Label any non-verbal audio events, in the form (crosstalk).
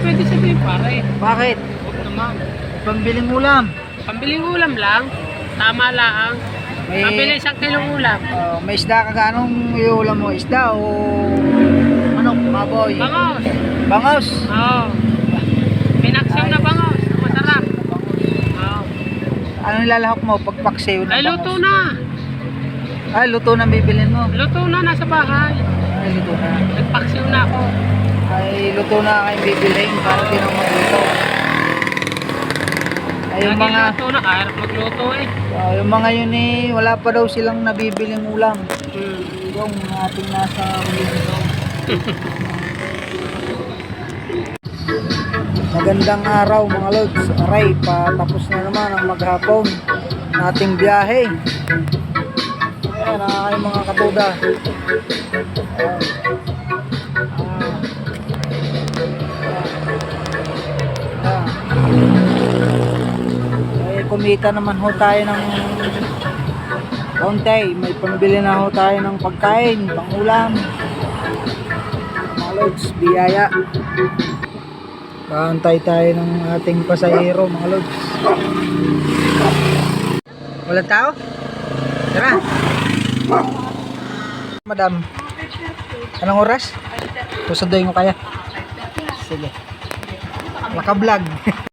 pwede sabihin pare. Bakit? Huwag naman. Pambiling ulam. Pambiling ulam lang. Tama lang. May, Pabili isang kilong ulam. oh, may isda ka anong iulam mo? Isda o ano? Baboy? Bangos. Bangos. Oo. Pinaksiw na bangos. Masarap. Oo. Ano nilalahok mo? Pagpaksiw ng Ay, bangos? luto na. Ay, luto na bibilin mo. Luto na, nasa bahay. Ay, luto na. Nagpaksiw na ako. Ay, luto na kayo bibilin para di na magluto. Ay, yung mga, luto na, kahirap magluto eh. oh, yung mga yun eh, wala pa daw silang nabibiling ulam. Hmm. Yung ating nasa dito. Magandang araw mga lods. Aray, patapos na naman ang maghapon nating biyahe. Ayan, aking mga katuda. Ayan. Kumita naman ho tayo ng kaunti. May pambili na ho tayo ng pagkain, pangulam. Mga lods, biyaya. Kaantay tayo ng ating pasahero, mga lods. Wala tao? Tara. Madam. Anong oras? Susunduin ko kaya. Sige. Naka-vlog. (laughs)